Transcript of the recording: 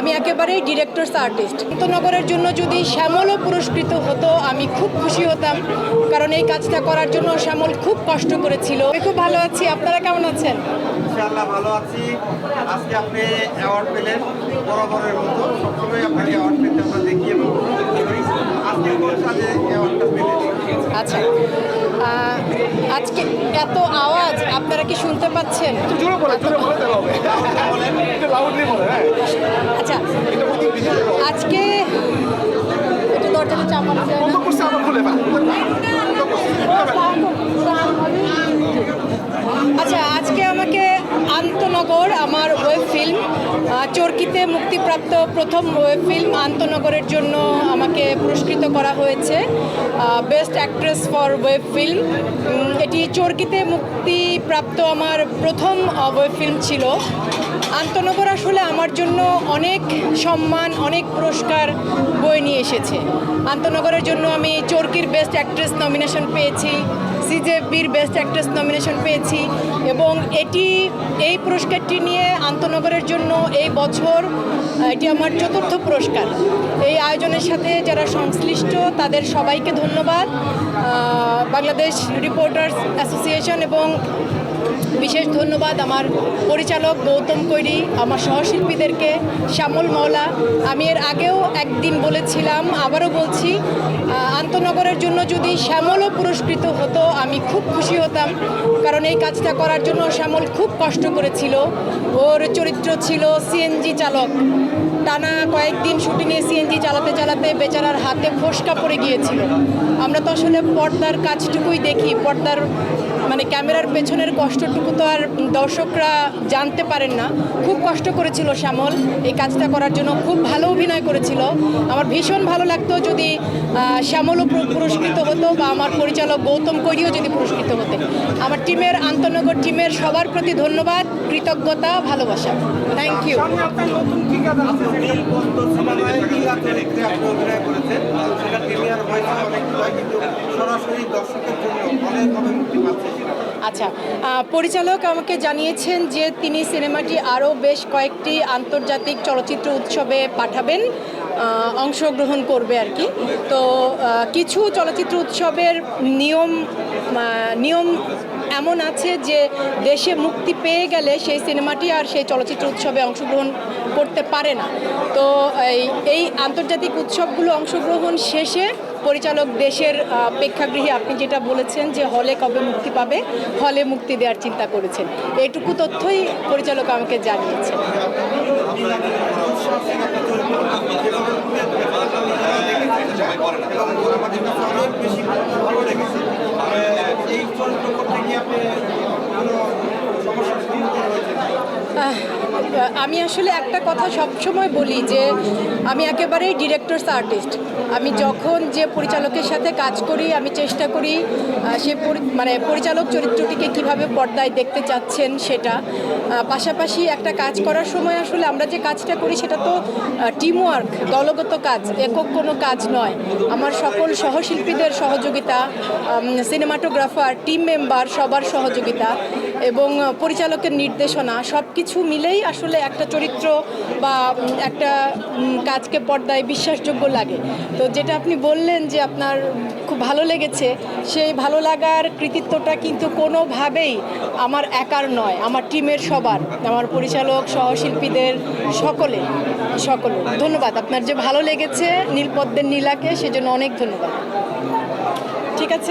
আমি একেবারেই directors artist নগরের জন্য যদি শ্যামলও পুরস্কৃত হতো আমি খুব খুশি হতাম কারণ এই কাজটা করার জন্য শ্যামল খুব কষ্ট করেছিল। আমি খুব ভালো আছি আপনারা কেমন আছেন? ইনশাআল্লাহ ভালো আছি। আজকে আপনি অ্যাওয়ার্ড পেলেন বরাবরের মতো। সবসময় আপনাকে অ্যাওয়ার্ড পেতে আমরা দেখি এবং আজকে কোন সাজে অ্যাওয়ার্ডটা পেলেন? আচ্ছা। আজকে এত আওয়াজ আপনারা কি শুনতে পাচ্ছেন? হ্যাঁ। আচ্ছা আজকে একটু দরজাটা চাপানো যায় আচ্ছা আজকে আমাকে আন্তনগর চরকিতে মুক্তিপ্রাপ্ত প্রথম ওয়েব ফিল্ম আন্তনগরের জন্য আমাকে পুরস্কৃত করা হয়েছে best actress for web film এটি চরকিতে মুক্তিপ্রাপ্ত আমার প্রথম ওয়েব ফিল্ম ছিল। আন্তনগর আসলে আমার জন্য অনেক সম্মান, অনেক পুরস্কার বয়ে নিয়ে এসেছে। আন্তনগরের জন্য আমি চরকির বেস্ট অ্যাক্ট্রেস নমিনেশন পেয়েছি সিজেবির বেস্ট অ্যাক্ট্রেস নমিনেশন পেয়েছি এবং এটি, এই পুরস্কারটি নিয়ে আন্তনগরের জন্য এই বছর, এটি আমার চতুর্থ পুরস্কার। এই আয়োজনের সাথে যারা সংশ্লিষ্ট তাদের সবাইকে ধন্যবাদ। বাংলাদেশ রিপোর্টার্স অ্যাসোসিয়েশন এবং বিশেষ ধন্যবাদ আমার পরিচালক গৌতম কৈরি, আমার সহশিল্পীদেরকে, শ্যামল মওলা। আমি এর আগেও একদিন বলেছিলাম, আবারও বলছি আন্তনগরের জন্য যদি শ্যামলও পুরস্কৃত হতো, আমি খুব খুশি হতাম, কারণ এই কাজটা করার জন্য শ্যামল খুব কষ্ট করেছিল। ওর চরিত্র ছিল সিএনজি চালক। টানা কয়েকদিন শুটিংয়ে সিএনজি চালাতে চালাতে বেচারার হাতে ফোসকা পড়ে গিয়েছিল। আমরা তো আসলে পর্দার কাজটুকুই দেখি, পর্দার মানে ক্যামেরার পেছনের কষ্টটুকু তো আর দর্শকরা জানতে পারেন না। খুব কষ্ট করেছিল শ্যামল। এই কাজটা করার জন্য খুব ভালো অভিনয় করেছিল। আমার ভীষণ ভালো লাগতো যদি শ্যামলও পুরস্কৃত হতো বা আমার পরিচালক গৌতম কৈরিও যদি পুরস্কৃত হতে। আমার টিমের আন্তনগর টিমের সবার প্রতি ধন্যবাদ কৃতজ্ঞতা ভালোবাসা। থ্যাংক ইউ সরাসরি দর্শকের জন্য অনেকভাবে মুক্তি পাচ্ছে আচ্ছা পরিচালক আমাকে জানিয়েছেন যে তিনি সিনেমাটি আরও বেশ কয়েকটি আন্তর্জাতিক চলচ্চিত্র উৎসবে পাঠাবেন অংশগ্রহণ করবে আর কি। তো কিছু চলচ্চিত্র উৎসবের নিয়ম নিয়ম এমন আছে যে দেশে মুক্তি পেয়ে গেলে সেই সিনেমাটি আর সেই চলচ্চিত্র উৎসবে অংশগ্রহণ করতে পারে না। তো এই আন্তর্জাতিক উৎসবগুলো অংশগ্রহণ শেষে পরিচালক দেশের প্রেক্ষাগৃহে আপনি যেটা বলেছেন যে হলে কবে মুক্তি পাবে, হলে মুক্তি দেওয়ার চিন্তা করেছেন। এটুকু তথ্যই পরিচালক আমাকে জানিয়েছেন। এবং আমাদের কাছে অনেক বেশি ভালো লেগেছে এই চরিত্র করতে গিয়ে আপনি কোনো সমস্যার সম্মুখীন হয়েছেন আহ, আমি আসলে একটা কথা সবসময় বলি যে আমি একেবারেই ডিরেক্টরস আর্টিস্ট আমি যখন যে পরিচালকের সাথে কাজ করি, আমি চেষ্টা করি সে মানে পরিচালক চরিত্রটিকে কীভাবে পর্দায় দেখতে চাচ্ছেন সেটা। পাশাপাশি একটা কাজ করার সময় আসলে আমরা যে কাজটা করি সেটা তো টিমওয়ার্ক দলগত কাজ, একক কোনো কাজ নয়। আমার সকল সহশিল্পীদের সহযোগিতা সিনেমাটোগ্রাফার টিম মেম্বার সবার সহযোগিতা এবং পরিচালকের নির্দেশনা সব কিছু মিলেই আসলে একটা চরিত্র বা একটা কাজকে পর্দায় বিশ্বাসযোগ্য লাগে। তো যেটা আপনি বললেন যে আপনার খুব ভালো লেগেছে, সেই ভালো লাগার কৃতিত্বটা কিন্তু কোনোভাবেই আমার একার নয়, আমার টিমের সবার, আমার পরিচালক, সহশিল্পীদের সকলে সকলে ধন্যবাদ, আপনার যে ভালো লেগেছে নীলপদ্মের নীলাকে, সেজন্য অনেক ধন্যবাদ। ঠিক আছে?